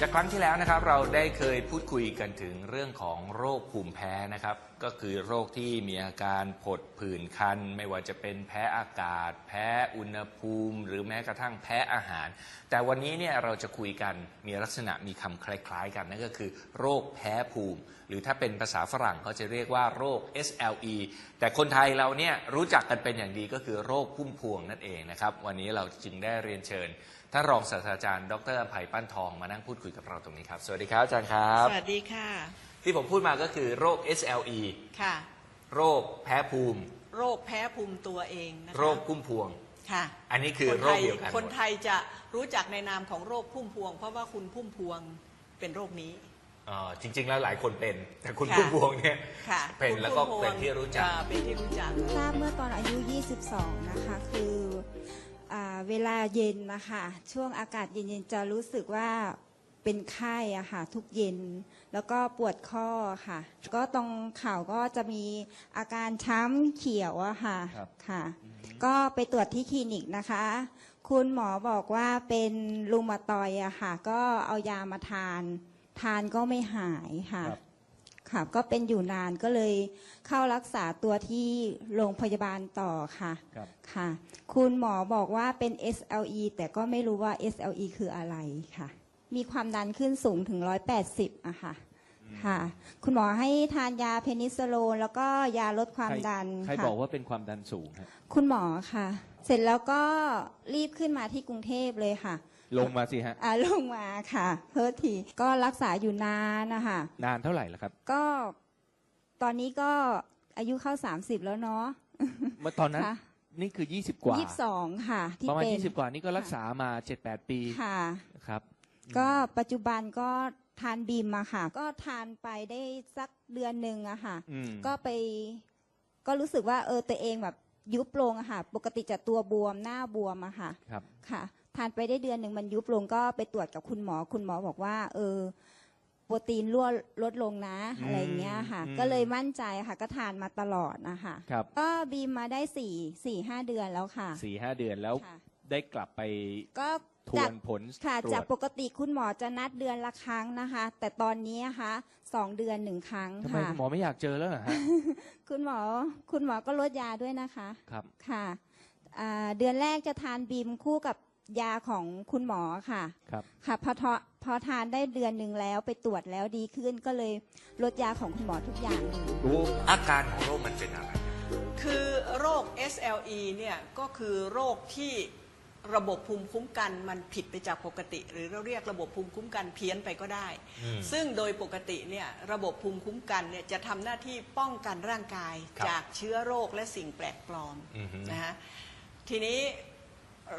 จากครั้งที่แล้วนะครับเราได้เคยพูดคุยกันถึงเรื่องของโรคภูมิแพ้นะครับ ก็คือโรคที่มีอาการผดผื่นคัน ไม่ว่าจะเป็นแพ้อากาศ แพ้อุณหภูมิ หรือแม้กระทั่งแพ้อาหาร แต่วันนี้เนี่ยเราจะคุยกันมีลักษณะมีคำคล้ายๆ กันนั่นก็คือ โรคแพ้ภูมิ หรือถ้าเป็นภาษาฝรั่งเขาจะเรียกว่าโรค SLE แต่คนไทยเราเนี่ยรู้จักกันเป็นอย่างดีก็คือโรคพุ่มพวงนั่นเองนะครับ วันนี้เราจึงได้เรียนเชิญท่านรองศาสตราจารย์ดรอภัยปั้นทองมานั่งพูดคุยกับเราตรงนี้ครับ สวัสดีครับอาจารย์ครับ สวัสดีค่ะ ที่ผมพูดมาก็คือโรค SLE ค่ะ โรคแพ้ภูมิ โรคแพ้ภูมิตัวเองนะคะโรคพุ่มพวง ค่ะอันนี้คือคนโรไทคยเดียวกันหมด คนไทยจะรู้จักในนามของโรคพุ่มพวง เพราะว่าคุณพุ่มพวงเป็นโรคนี้อ๋อจริง ๆ แล้วหลายคนเป็น แต่คุณค่ะ พุ่มพวงเนี่ยค่ะเป็นคุณแล้วก็พุ่มพเป็นที่รู้จัก อ่าเป็นที่รู้จัก ทราบเมื่อตอนอายุ 22 นะคะ คืออา เวลาเย็นนะคะช่วงอากาศเย็นๆจะรู้สึกว่าเป็นไข้อะค่ะทุกเย็น แล้วก็ปวดข้อค่ะ ก็ตรงเข่าก็จะมีอาการช้ำเขียวอะค่ะครับค่ะ ก็ไปตรวจที่คลินิกนะคะ คุณหมอบอกว่าเป็นรูมาตอยด์อะค่ะ ก็เอายามาทาน ทานก็ไม่หายค่ะ ครับ ค่ะ ก็เป็นอยู่นานก็เลยเข้ารักษาตัวที่โรงพยาบาลต่อค่ะครับ ค่ะ คุณหมอบอกว่าเป็น SLE แต่ก็ไม่รู้ว่า SLE คืออะไรค่ะ มีความดันขึ้นสูงถึง 180อะค่ะ ค่ะ คุณหมอให้ทานยาเพนิซิลลินแล้วก็ยาลดความดันใครค่ะ บอกว่าเป็นความดันสูงฮะ คุณหมอค่ะ เสร็จแล้วก็รีบขึ้นมาที่กรุงเทพเลยค่ะ ลงมาสิฮะ อ่าลงมาค่ะเพิ่ทีก็รักษาอยู่นานนะคะนานเท่าไหร่แล้วครับก็ตอนนี้ก็อายุเข้า30แล้วเนาะเมื่อตอนนั้นค่ะนี่คือ 20 กว่า ยี่สิบสองค่ะ ที่ประมาณ เป็น 20 กว่านี่ก็รักษามา 7-8 ปีค่ะ ครับก็ปัจจุบันก็ทานบีมมาค่ะ ก็ทานไปได้สักเดือนหนึ่งอะค่ะ อืมก็ไปก็รู้สึกว่าเออตัวเองแบบยุบลงอะค่ะ ปกติจะตัวบวมหน้าบวมอะค่ะครับ ค่ะ ทานไปได้เดือนหนึ่งมันยุบลงก็ไปตรวจกับคุณหมอ คุณหมอบอกว่า เออ โปรตีนรั่วลดลงนะอืมอะไรอย่างเงี้ยค่ะอืมก็เลยมั่นใจค่ะ ก็ทานมาตลอดนะคะ ครับ ก็บีมมาได้สี่สี่ห้าเดือนแล้วค่ะ สี่ห้าเดือนแล้วค่ะ ได้กลับไปก็ทจาวกนผลค่ะตรวจากจปกติคุณหมอจะนัดเดือนละครั้งนะคะ แต่ตอนนี้นะคะสองเดือนหนึ่งครั้งทำไมค่ะ คุณหมอไม่อยากเจอแล้วเหรอฮะ คุณหมอคุณหมอก็ลดยาด้วยนะคะ ครับ ค่ะอ่าเดือนแรกจะทานบีมคู่กับ ยาของคุณหมอค่ะ ครับ ค่ะพอทอพอทานได้เดือนหนึ่งแล้วไปตรวจแล้วดีขึ้นก็เลยลดยาของคุณหมอทุกอย่างเลยอาการของโรคมันเป็นอะไร คือโรค SLE เนี่ยก็คือโรคที่ระบบภูมิคุ้มกันมันผิดไปจากปกติ หรือเราเรียกระบบภูมิคุ้มกันเพี้ยนไปก็ได้ อืมซึ่งโดยปกติเนี่ยระบบภูมิคุ้มกันเนี่ยจะทำหน้าที่ป้องกันร่างกายครับจากเชื้อโรคและสิ่งแปลกปลอมอือฮึ นะฮะทีนี้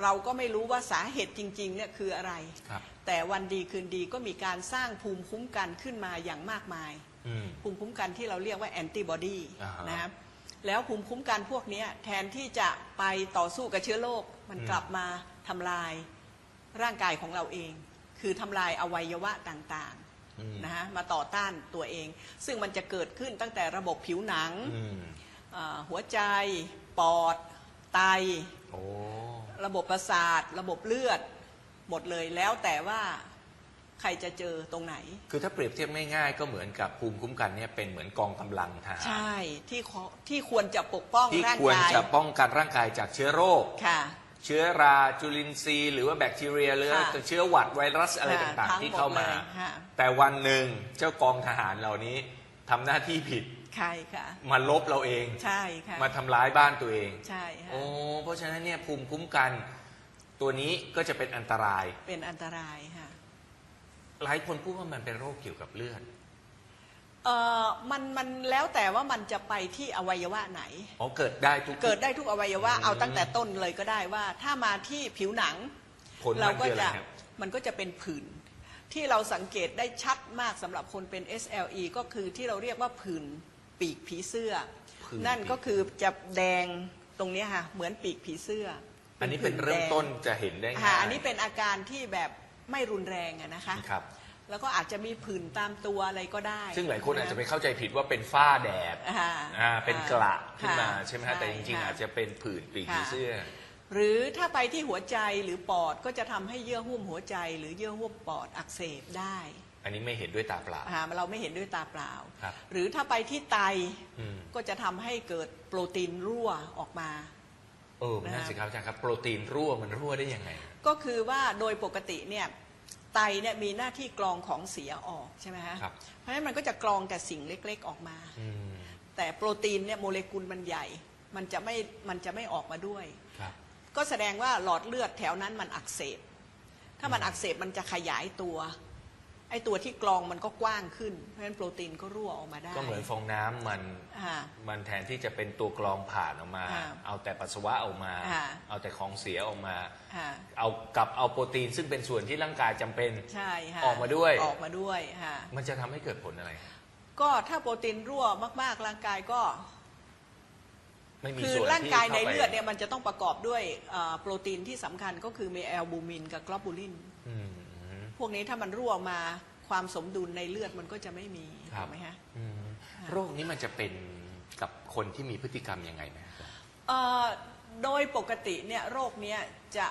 เราก็ไม่รู้ว่าสาเหตุจริงๆเนี่ยคืออะไรครับแต่วันดีคืนดีก็มีการสร้างภูมิคุ้มกันขึ้นมาอย่างมากมายอืมภูมิคุ้มกันที่เราเรียกว่าแอนติบอดีอ่าฮะนะครับแล้วภูมิคุ้มกันพวกเนี้ยแทนที่จะไปต่อสู้กับเชื้อโรคมันอืมกลับมาทำลายร่างกายของเราเอง คือทำลายอวัยวะต่างอืมๆนะฮะมาต่อต้านตัวเอง ซึ่งมันจะเกิดขึ้นตั้งแต่ระบบผิวหนังอืมอ่าหัวใจปอดไตโอ้ ระบบประสาท ระบบเลือด หมดเลยแล้วแต่ว่าใครจะเจอตรงไหน คือถ้าเปรียบเทียบง่ายๆก็เหมือนกับภูมิคุ้มกันเนี่ยเป็นเหมือนกองกำลังทหารใช่ที่ขอที่ควรจะปกป้องที่ร่างควรกายจะป้องกันร่างกายจากเชื้อโรค ค่ะ เชื้อราจุลินทรีย์ หรือว่าแบคทีเรียหรือค่ะเชื้อหวัดไวรัสอะไรค่ะต่างทั้งๆ ที่หมดเข้ามาเลยค่ะ แต่วันหนึ่งเจ้ากองทหารเหล่านี้ทำหน้าที่ผิด ใช่ค่ะ มาลบเราเอง ใช่ค่ะ มาทำร้ายบ้านตัวเอง ใช่ค่ะ โอ้เพราะฉะนั้นเนี่ยภูมิคุ้มกัน ตัวนี้ก็จะเป็นอันตราย เป็นอันตรายค่ะ หลายคนพูดว่ามันเป็นโรคเกี่ยวกับเลือดเอ่อมันมันแล้วแต่ว่ามันจะไปที่อวัยวะไหน อ๋อเกิดได้ทุก เกิดได้ทุกอวัยวะอืมเอาตั้งแต่ต้นเลยก็ได้ว่า ถ้ามาที่ผิวหนัง ผลเรามันก็คืออะไรจะครับ มันก็จะเป็นผื่นที่เราสังเกตได้ชัดมากสำหรับคนเป็น SLE ก็คือที่เราเรียกว่าผื่น ปีกผีเสื้อ ผื่น นั่นก็คือจะแดงตรงเนี้ยค่ะ เหมือนปีกผีเสื้ออันนี้เป็นผื่เริ่มแดงต้นจะเห็นได้ง่าค่ะยอันนี้เป็นอาการที่แบบไม่รุนแรงอะนะคะ ครับ แล้วก็อาจจะมีผื่นตามตัวอะไรก็ได้ซึ่งหลายคนอาจจะไปเข้าใจผิดว่าเป็นฝ้าแดดอ่าอ่าเป็นกระขึ้นมาค่ะใช่ไหมฮะแต่จริงๆ ค่ะอาจจะเป็นผื่นปีกผีเสื้อ หรือถ้าไปที่หัวใจหรือปอดก็จะทำให้เยื่อหุ้มหัวใจ หรือเยื่อหุ้มปอดอักเสบได้ อันนี้ไม่เห็นด้วยตาเปล่า อ่าเราไม่เห็นด้วยตาเปล่า ครับ หรือถ้าไปที่ไตอืมก็จะทำให้เกิดโปรตีนรั่วออกมา เออนั่นสิครับอาจารย์ครับ โปรตีนรั่วมันรั่วได้ยังไง ก็คือว่าโดยปกติเนี่ยไตเนี่ยมีหน้าที่กรองของเสียออกใช่ไหมฮะครับ เพราะฉะนั้นมันก็จะกรองแต่สิ่งเล็กๆออกมา อืมแต่โปรตีนเนี่ยโมเลกุลมันใหญ่ มันจะไม่มันจะไม่ออกมาด้วย ครับ ก็แสดงว่าหลอดเลือดแถวนั้นมันอักเสบ ถ้ามันอักเสบมันจะขยายตัว ไอ้ตัวที่กรองมันก็กว้างขึ้น เพราะฉะนั้นโปรตีนก็รั่วออกมาได้ก็เหมือนฟองน้ำมันอ่า มันแทนที่จะเป็นตัวกรองผ่านออกมา อ่าเอาแต่ปัสสาวะออกมา อ่า เอาแต่ของเสียออกมา อ่าเอากลับเอาโปรตีนซึ่งเป็นส่วนที่ร่างกายจำเป็น ใช่ค่ะออกมาด้วย ออกมาด้วยค่ะ มันจะทำให้เกิดผลอะไร ก็ถ้าโปรตีนรั่วมาก ๆ ร่างกายก็ ไม่มีคือส่วนร่างกายในที่ข้ไปเลือดเนี่ยมันจะต้องประกอบด้วยเอ่อโปรตีนที่สำคัญก็คือมีแอลบูมินกับกลอบูลิน อืมอืม พวกนี้ถ้ามันรั่วมาความสมดุลในเลือดมันก็จะไม่มีครับ ถูกไหมฮะ อืมโรคนี้มันจะเป็นกับคนที่มีพฤติกรรมยังไงไหมครับ เอ่อโดยปกติเนี่ยโรคเนี้ยจะ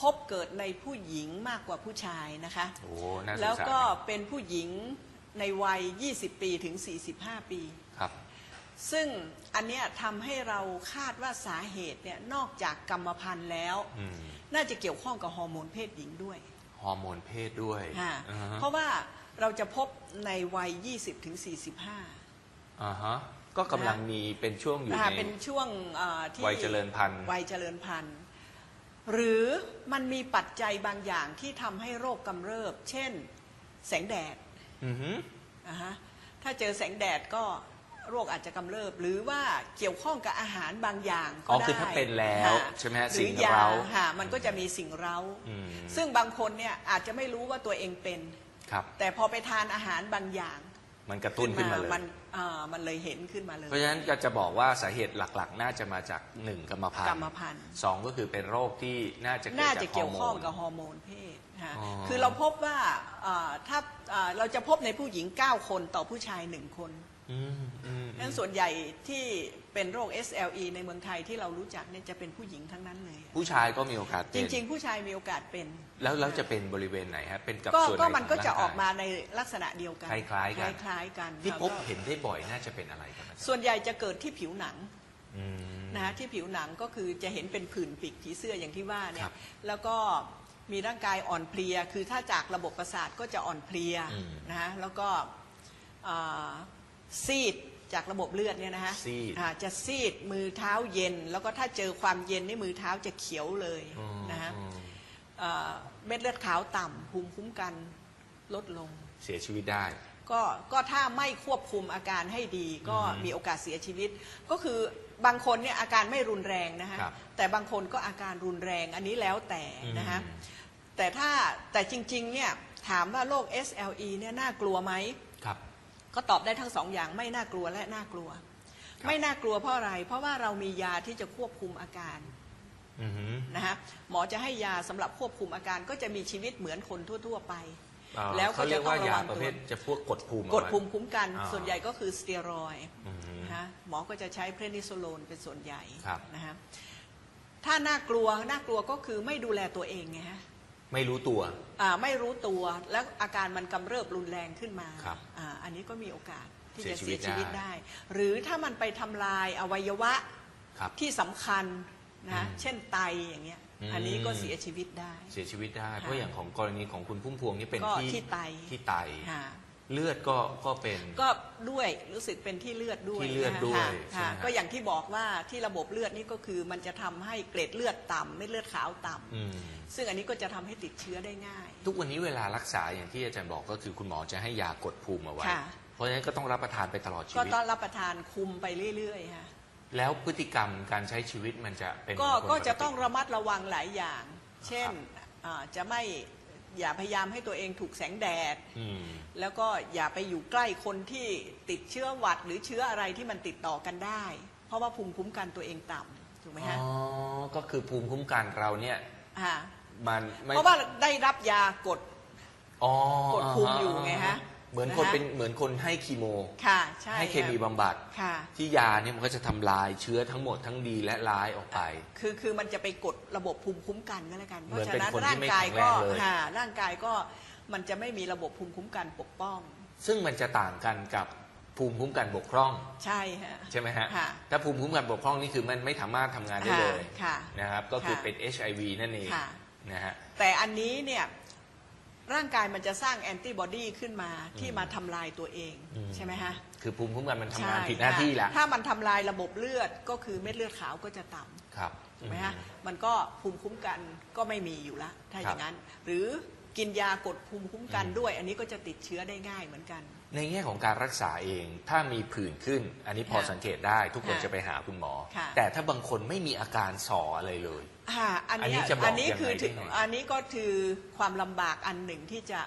พบเกิดในผู้หญิงมากกว่าผู้ชายนะคะ โอ้น่าสงสารแล้วก็เป็นผู้หญิงในวัย 20 ปีถึง 45 ปี ครับ ซึ่งอันเนี้ยทำให้เราคาดว่าสาเหตุเนี่ยนอกจากกรรมพันธุ์แล้ว อืม น่าจะเกี่ยวข้องกับฮอร์โมนเพศหญิงด้วย ฮอร์โมนเพศด้วยค่ะอ่าฮะเพราะว่าเราจะพบในวัย 20ถึง45อ่าฮะก็กำลังมีเป็นช่วงอยู่นะคะใน เป็นช่วงเอ่อที่วัยเจริญพันธุ์ วัยเจริญพันธุ์ หรือมันมีปัจจัยบางอย่างที่ทำให้โรคกำเริบ เช่น แสงแดด อือฮึ นะฮะถ้าเจอแสงแดดก็ โรคอาจจะกำเริบ หรือว่าเกี่ยวข้องกับอาหารบางอย่างก็อ๋อได้คือถ้าเป็นแล้วค่ะใช่ไหมฮะหรืสิ่งอยาเร้าค่ะมันก็จะมีสิ่งเร้า อืมซึ่งบางคนเนี่ยอาจจะไม่รู้ว่าตัวเองเป็น ครับ แต่พอไปทานอาหารบางอย่างมันกระตุ้นขึ้นมาเลยมันอ่ามันเลยเห็นขึ้นมาเลย เพราะฉะนั้นก็จะบอกว่าสาเหตุหลักๆ น่าจะมาจากหนึ่งกรรมพันธุ์กรรมพันธุ์ สองก็คือเป็นโรคที่น่าจะเกิดน่าจากจะเกี่ยวข้องกับฮฮออร์โมนร์โมนเพศนะฮะอ๋อ คือเราพบว่าอ่าถ้าอ่าเราจะพบในผู้หญิง 9 คนต่อผู้ชาย 1 คน อืม อืมนั้นส่วนใหญ่ที่เป็นโรค SLE ในเมืองไทยที่เรารู้จักเนี่ยจะเป็นผู้หญิงทั้งนั้นเลย ผู้ชายก็มีโอกาสจเป็นริง ๆ ผู้ชายมีโอกาสเป็น แล้วแล้วจะเป็นบริเวณไหนฮะเป็นกับก็ส่วนไหนก็มันก็ขงจะร่งออกมาในลักษณะเดียวกันคล้ายๆกัน คล้ายๆกันที่พบแล้วก็เห็นได้บ่อยน่าจะเป็นอะไรครับอาจารย์ส่วนใหญ่จะเกิดที่ผิวหนังอืม นะฮะที่ผิวหนังก็คือจะเห็นเป็นผื่นปีกผีเสื้ออย่างที่ว่าเนี่ครัยบแล้วก็มีร่างกายอ่อนเพลีย คือถ้าจากระบบประสาทก็จะอ่อนเพลียอืม นะฮะแล้วก็อ่าซีด จากระบบเลือดเนี่ยนะฮะซีดอ่าจะซีดมือเท้าเย็น แล้วก็ถ้าเจอความเย็นนี่มือเท้าจะเขียวเลยอืมนะฮะอืมอ่าเม็ดเลือดขาวต่ำภูมิคุ้มกันลดลง เสียชีวิตได้ ก็ก็ถ้าไม่ควบคุมอาการให้ดีก็อืมมีโอกาสเสียชีวิต ก็คือบางคนเนี่ยอาการไม่รุนแรงนะฮะครับแต่บางคนก็อาการรุนแรงอันนี้แล้วแต่นะฮะอืม แต่ถ้าแต่จริงๆเนี่ยถามว่าโรค SLE เนี่ยน่ากลัวไหมครับ ก็ตอบได้ทั้งสองอย่างไม่น่ากลัวและน่ากลัว ครับ ไม่น่ากลัวเพราะอะไร เพราะว่าเรามียาที่จะควบคุมอาการอือฮึนะฮะหมอจะให้ยาสำหรับควบคุมอาการก็จะมีชีวิตเหมือนคนทั่ว ๆ ไป อ่าแล้วก็เขาเรียกว่าจะต้องระยาวังประตัวเภทจะพวกกดภูมิกดเอาไว้ ภูมิคุ้มกันอ่า ส่วนใหญ่ก็คือสเตียรอยด์ อือฮึนะฮะหมอก็จะใช้เพรนิโซโลนเป็นส่วนใหญ่ครับ นะฮะถ้าน่ากลัวน่ากลัวก็คือไม่ดูแลตัวเองไงฮะ ไม่รู้ตัว อ่าไม่รู้ตัวแล้วอาการมันกำเริบรุนแรงขึ้นมาครับอ่าอันนี้ก็มีโอกาสที่เสียจะชีวิเสีตยชีวิตได้ ได้ หรือถ้ามันไปทำลายอวัยวะครับ ที่สำคัญนะฮะอืมเช่นไตอย่างเงี้ยอืม อันนี้ก็เสียชีวิตได้ เสียชีวิตได้ค่ะเพราะอย่างของกรณีของคุณพุ่มพวงนี่เป็นก็ที่ที่ไตที่ไต ค่ะ เลือดก็ก็เป็น ก็ด้วยรู้สึกเป็นที่เลือดด้วยที่เลือดนะคะด้วยค่ะใช่ไหมฮะก็อย่างที่บอกว่าที่ระบบเลือดนี่ก็คือมันจะทำให้เกล็ดเลือดต่ำเม็ดเลือดขาวต่ำอืมซึ่งอันนี้ก็จะทำให้ติดเชื้อได้ง่าย ทุกวันนี้เวลารักษาอย่างที่อาจารย์บอกก็คือคุณหมอจะให้ยากดภูมิเอาไว้ ค่ะ เพราะฉะนั้นก็ต้องรับประทานไปตลอดชีก็วิต ต้องรับประทานคุมไปเรื่อยๆค่ะแล้วพฤติกรรมการใช้ชีวิตมันจะเป็นก็เหมือนคนก็จะปติ ต้องระมัดระวังหลายอย่าง เช่นอ่าจะไม่ อย่าพยายามให้ตัวเองถูกแสงแดด อืม แล้วก็อย่าไปอยู่ใกล้คนที่ติดเชื้อหวัดหรือเชื้ออะไรที่มันติดต่อกันได้ เพราะว่าภูมิคุ้มกันตัวเองต่ำถูกไหมอ๋ฮะอก็คือภูมิคุ้มกันเราเนี่ยฮะมันไม่เพราะว่าได้รับยากด อ๋อกดภูมิอยู่ไงฮะ เหมือนคนนะคะเป็นเหมือนคนให้คีโม ค่ะใช่ให้เคมีะบำบัด ค่ะ ที่ยาเนี่ยมันก็จะทำลายเชื้อทั้งหมดทั้งดีและร้ายออกไป คือคือมันจะไปกดระบบภูมิคุ้มกันก็แล้วกัน เพเหมือนราะฉะเป็นนั้นคนที่ร่างไม่กายแข็งแรก็งเลยค่ะร่างกายก็มันจะไม่มีระบบภูมิคุ้มกันปกป้อง ซึ่งมันจะต่างกันกับภูมิคุ้มกันบกพร่องใช่ฮะใช่ไหมฮะค่ะถ้าภูมิคุ้มกันบกพร่องนี่คือมันไม่สามารถทำงานได้เลยค่ะนะครับก็คือค่ะเป็น HIV นั่นเองค่ะนะฮะแต่อันนี้เนี่ย ร่างกายมันจะสร้างแอนติบอดีขึ้นมาที่มาทำลายตัวเองอืม ใช่ไหมฮะคือภูมิคุ้มกันมันทำงานใช่ผิดหน้าที่ละค่ะถ้ามันทำลายระบบเลือดก็คือเม็ดเลือดขาวก็จะต่ำ ครับถูกไหมฮะมันก็ภูมิคุ้มกันก็ไม่มีอยู่ละ ถ้าอย่างนั้น หรือกินยากดภูมิคุ้มกันด้วย อันนี้ก็จะติดเชื้อได้ง่ายเหมือนกัน ในแง่ของการรักษาเองถ้ามีผื่นขึ้น อันนี้พอค่ะสังเกตได้ทุกคนค่ะจะไปหาคุณหมอ ค่ะ แต่ถ้าบางคนไม่มีอาการสออะไรเลย อ่าอันอันนี้เนี้ยจะบอกอันนี้ยังไงคือถึงได้ไงอันนี้ก็คือความลำบากอันหนึ่งที่จะ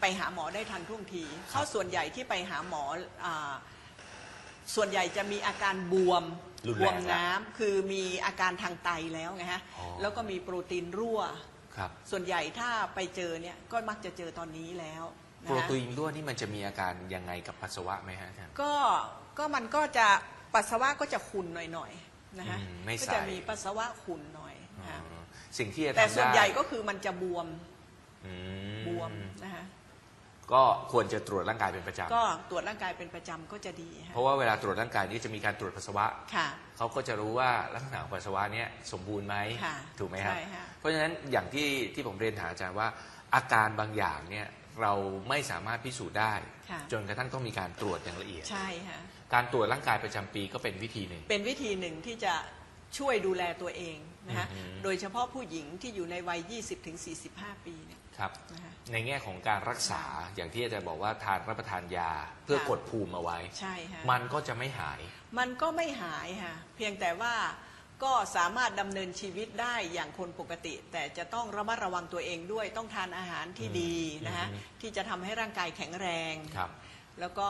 ไปหาหมอได้ทันท่วงทีเพราะส่วนใหญ่ที่ไปหาหมออาส่วนใหญ่จะมีอาการบวมรุนบแรงวมน้ำคือมีอาการทางไตแล้วไงฮะอ๋อ แล้วก็มีโปรตีนรั่ว ครับ ส่วนใหญ่ถ้าไปเจอเนี่ยก็มักจะเจอตอนนี้แล้วนะโปรฮะ ตีนรั่วนี่มันจะมีอาการยังไงกับปัสสาวะไหมฮะอาจารย์ ก็ก็มันก็จะปัสสาวะก็จะขุ่นหน่อยๆนะฮะอืมไม่ใส ก็จะมีปัสสาวะขุ่นหน่อยอ๋นะฮะอ สิ่งที่จะทำแต่ส่วนได้ใหญ่ก็คือมันจะบวมอืบวมนะฮะก็ควรจะตรวจร่างกายเป็นประจำก็ตรวจร่างกายเป็นประจำก็จะดีฮะเพราะว่าเวลาตรวจร่างกายนี่จะมีการตรวจปัสสาวะ ค่ะ เขาก็จะรู้ว่าลักษณะของปัสสาวะเนี้ยสมบูรณ์ไหมค่ะถูกไหมครับ ใช่ค่ะ เพราะฉะนั้นอย่างที่ที่ผมเรียนถามอาจารย์ว่าอาการบางอย่างเนี่ยเราไม่สามารถพิสูจน์ได้ ค่ะ จนกระทั่งต้องมีการตรวจอย่างละเอียด ใช่ฮะการตรวจร่างกายประจำปีก็เป็นวิธีหนึ่ง เป็นวิธีหนึ่งที่จะ ช่วยดูแลตัวเองนะฮะอือหือ โดยเฉพาะผู้หญิงที่อยู่ในวัย 20-45 ปีเนี่ยครับ นะฮะในแง่ของการรักษาอย่างที่อาจารย์บอกว่าทานรับประทานยาเพื่อค่ะกดภูมิเอาไว้ ใช่ฮะมันก็จะไม่หาย มันก็ไม่หายค่ะเพียงแต่ว่าก็สามารถดำเนินชีวิตได้อย่างคนปกติ แต่จะต้องระมัดระวังตัวเองด้วยต้องทานอาหารที่ดีนะฮะอืม ที่จะทำให้ร่างกายแข็งแรง ครับ แล้วก็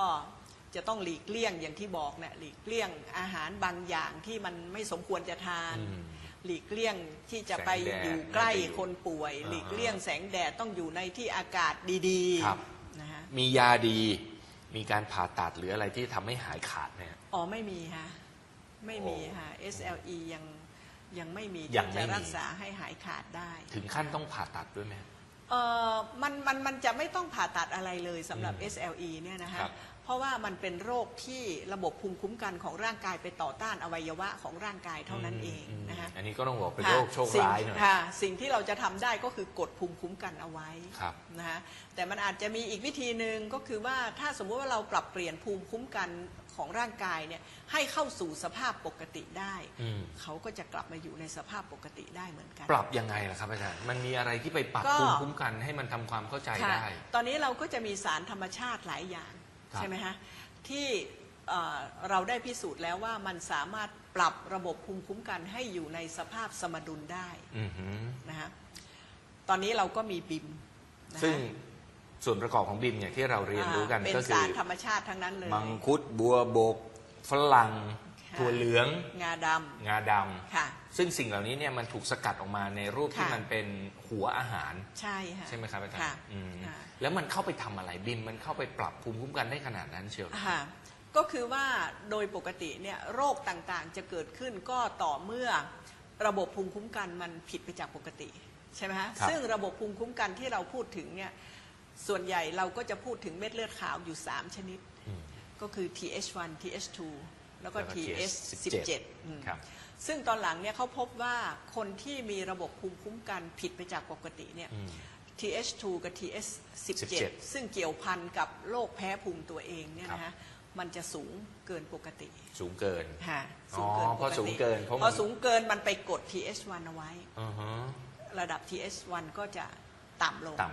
จะต้องหลีกเลี่ยงอย่างที่บอกเนี่ยหลีกเลี่ยงอาหารบางอย่างที่มันไม่สมควรจะทานอืมหลีกเลี่ยงที่จะไปแสงแดดอยู่ใกล้ไม่ไปอยู่คนป่วยอ่าหลีกเลี่ยงแสงแดดต้องอยู่ในที่อากาศดีครับๆนะฮะมียาดีมีการผ่าตัดหรืออะไรที่ทำให้หายขาดไหมฮะอ๋อไม่มีฮะไม่มีโอ้ฮะ SLE ยังยังไม่มียัที่งไม่จะมีรักษาให้หายขาดได้ ถึงขั้นต้องผ่าตัดด้วยไหมเออมันมันมันจะไม่ต้องผ่าตัดอะไรเลยสำหรับอืม SLE เนี่ยนะครัฮะบ เพราะว่ามันเป็นโรคที่ระบบภูมิคุ้มกันของร่างกายไปต่อต้านอวัยวะของร่างกายเท่านั้นเองมนะฮะอันนี้ก็ต้องบอกเป็นค่ะโรคโชคสิ่งร้ายหน่อยค่ะสิ่งที่เราจะทำได้ก็คือกดภูมิคุ้มกันเอาไว้ครับนะฮะแต่มันอาจจะมีอีกวิธีหนึ่งก็คือว่าถ้าสมมุติว่าเราปรับเปลี่ยนภูมิคุ้มกันของร่างกายเนี่ยให้เข้าสู่สภาพปกติได้อืมเขาก็จะกลับมาอยู่ในสภาพปกติได้เหมือนกัน ปรับยังไงล่ะครับอาจารย์มันมีอะไรที่ไปปรับก็ภูมิคุ้มกันให้มันทำความเข้าใจค่ะได้ ตอนนี้เราก็จะมีสารธรรมชาติหลายอย่าง ครับ ใช่ไหมฮะที่เอ่อเราได้พิสูจน์แล้วว่ามันสามารถปรับระบบภูมิคุ้มกันให้อยู่ในสภาพสมดุลได้อือหือนะฮะตอนนี้เราก็มีบิมนะฮะซึ่งส่วนประกอบของบิมอย่างที่เราเรียนรู้กันอ่าเป็นก็คืสาอรธรรมชาติทั้งนั้นเลย มังคุดบัวบกฝรั่งค่ะ ถั่วเหลือง งาดงาดำค่ะำซึ่งสิ่งเหล่านี้เนี่ยมันถูกสกัดออกมาในรูปที่ค่ะ มันเป็นหัวอาหาร ใช่ค่ะใช่ไหมครับอาจารค่ะย์อืมค่ะ แล้วมันเข้าไปทำอะไรบิมมันเข้าไปปรับภูมิคุ้มกันได้ขนาดนั้นเชียวเหรอ ค่ะก็คือว่าโดยปกติเนี่ยโรคต่างๆ จะเกิดขึ้นก็ต่อเมื่อระบบภูมิคุ้มกันมันผิดไปจากปกติใช่ไหมฮะครับซึ่งระบบภูมิคุ้มกันที่เราพูดถึงเนี่ยส่วนใหญ่เราก็จะพูดถึงเม็ดเลือดขาวอยู่ 3 ชนิด อืม ก็คือ TH1 TH2 แล้วก็ แล้วก็ TH17 อืมครับ ซึ่งตอนหลังเนี่ยเขาพบว่าคนที่มีระบบภูมิคุ้มกันผิดไปจากปกติเนี่ย อืม TH2 กับ TH17 17 ซึ่งเกี่ยวพันกับโรคแพ้ภูมิตัวเองเนี่ยครับนะฮะมันจะสูงเกินปกติสูงเกิน ค่ะอ๋อเพราะสูงเกินเพราะมัน พอสูงเกินมันไปกด TH1 เอาไว้ อือฮะระดับ TH1 ก็จะต่ำลงต่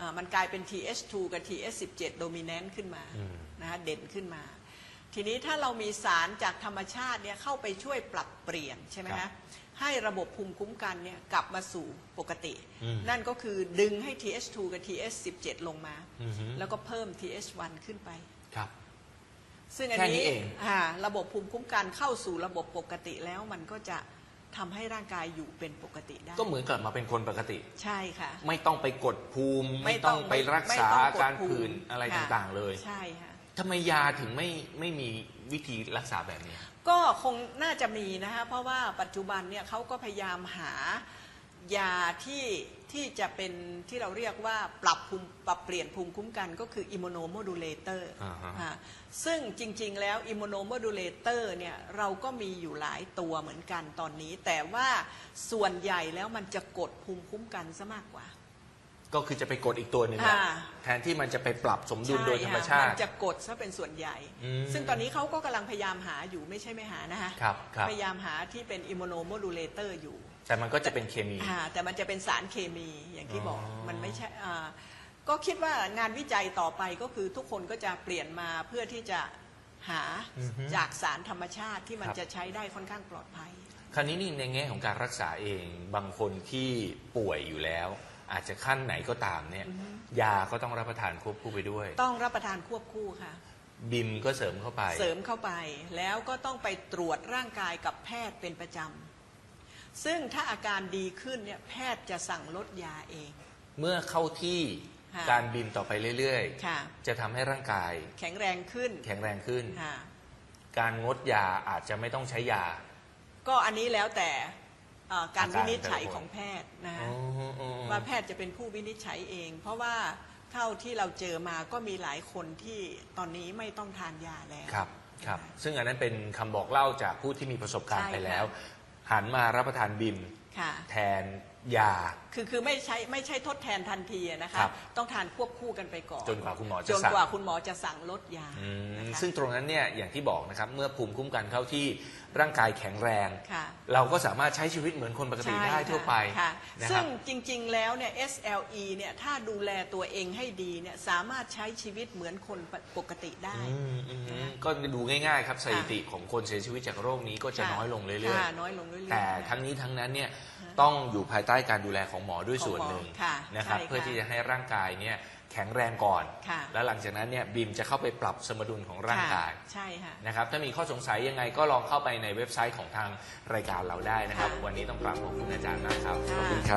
อ่ามันกลายเป็น TH2 กับ TH17 โดมิเนนต์ขึ้นมาอืมนะฮะเด่นขึ้นมา ทีนี้ถ้าเรามีสารจากธรรมชาติเนี่ยเข้าไปช่วยปรับเปลี่ยนใช่ไหมครัฮะบให้ระบบภูมิคุ้มกันเนี่ยกลับมาสู่ปกติอืมนั่นก็คือดึงให้ TH2 กับ TH17 ลงมาอือฮึแล้วก็เพิ่ม TH1 ขึ้นไปครับ ซึ่งอันแค่นี้นี้เองอ่าระบบภูมิคุ้มกันเข้าสู่ระบบปกติแล้วมันก็จะทำให้ร่างกายอยู่เป็นปกติได้ ก็เหมือนกลับมาเป็นคนปกติ ใช่ค่ะ ไม่ต้องไปกดภูมิ ไม่ไม่ต้ต้อองงไปรักษาไม่ต้องอากดการภูมิผื่นอะไรค่ะต่างๆเลย ใช่ค่ะ ทำไมยาถึงไม่ไม่มีวิธีรักษาแบบนี้ ก็คงน่าจะมีนะคะเพราะว่าปัจจุบันเนี่ยเขาก็พยายามหายาที่ที่จะเป็นที่เราเรียกว่าปรับภูมิปรับเปลี่ยนภูมิคุ้มกันก็คืออิม u โนโมดูเลเตอร์อ่าฮะ ซึ่งจริงๆ แล้วอิม u โนโมดูเลเตอร์เนี่ยเราก็มีอยู่หลายตัวเหมือนกันตอนนี้ แต่ว่าส่วนใหญ่แล้วมันจะกดภูมิคุ้มกันซะมากกว่า ก็คือจะไปกดอีกตัวหนึ่งแหละอ่า แทนที่มันจะไปปรับสมดุลโดยธรรมชาใค่ะติมันจะกดซะเป็นส่วนใหญ่ อืมซึ่งตอนนี้เขาก็กำลังพยายามหาอยู่ไม่ใช่ไม่หานะคะครับครับ พยายามหาที่เป็นอิม u โนโมดูเลเตอร์อยู่แต่มันก็จะเป็นเคมี อ่าแต่มันจะเป็นสารเคมีอย่างที่บอกอ๋อ มันไม่ใช่อ่าก็คิดว่างานวิจัยต่อไปก็คือทุกคนก็จะเปลี่ยนมาเพื่อที่จะหาอือฮึจากสารธรรมชาติที่มันครับจะใช้ได้ค่อนข้างปลอดภัย คราวนี้นี่ในแง่ของการรักษาเองบางคนที่ป่วยอยู่แล้ว อาจจะขั้นไหนก็ตามเนี่ยยาก็ต้องรับประทานควบคู่ไปด้วย ต้องรับประทานควบคู่ค่ะ บิมก็เสริมเข้าไป เสริมเข้าไป แล้วก็ต้องไปตรวจร่างกายกับแพทย์เป็นประจำซึ่งถ้าอาการดีขึ้นเนี่ยแพทย์จะสั่งลดยาเอง เมื่อเข้าที่ค่ะการบิมต่อไปเรื่อยค่ะๆจะทำให้ร่างกาย แข็งแรงขึ้น แข็งแรงขึ้นค่ะการงดยาอาจจะไม่ต้องใช้ยา ก็อันนี้แล้วแต่ เอ่อการอาการวินิจฉัยแต่ละคน ของแพทย์นะอ๋ฮะออ๋อ ว่าแพทย์จะเป็นผู้วินิจฉัยเอง เพราะว่าเท่าที่เราเจอมาก็มีหลายคนที่ตอนนี้ไม่ต้องทานยาแล้ว ครับครับ ซึ่งอันนั้นเป็นคำบอกเล่าจากผู้ที่มีประสบการณ์ใช่ไปค่ะแล้ว หันมารับประทานบิมค่ะ แทน ยา คือคือไม่ใช่ไม่ใช่ทดแทนทันทีอะนะคะ ครับ ต้องทานควบคู่กันไปก่อน จนกว่าคุณหมอจะจนสั่งกว่าคุณหมอจะสั่งลดยาอืมนะคะซึ่งตรงนั้นเนี่ยอย่างที่บอกนะครับเมื่อภูมิคุ้มกันเข้าที่ร่างกายแข็งแรง ค่ะเราก็สามารถใช้ชีวิตเหมือนคนปกติใช่ได้ทั่วไปค่ะนะคซึ่รังบ จริงๆแล้วเนี่ย SLE เนี่ยถ้าดูแลตัวเองให้ดีเนี่ยสามารถใช้ชีวิตเหมือนคนปกติได้ อืมอืมนะก็ดูง่ายๆครับสถิติของคนเสียชีวิตจากโรคนี้ก็จะค่ะน้อยลงเรื่อยค่ะน้อยลงเรื่อยๆ ๆ แต่ค่ะทั้งนี้ทั้งนั้นเนี่ย ต้องอยู่ภายใต้การดูแลของหมอด้วยของส่วนหมอหนึ่งค่ะนะครับ ใช่ค่ะ เพื่อที่จะให้ร่างกายเนี่ยแข็งแรงก่อน ค่ะแล้วหลังจากนั้นเนี่ยบิมจะเข้าไปปรับสมดุลของร่างกายค่ะใช่ค่ะ นะครับ ถ้ามีข้อสงสัยยังไงก็ลองเข้าไปในเว็บไซต์ของทางรายการเราได้นะครับค่ะวันนี้ต้องกราบขอบคุณอาจารย์มากครับค่ะขอบคุณครับ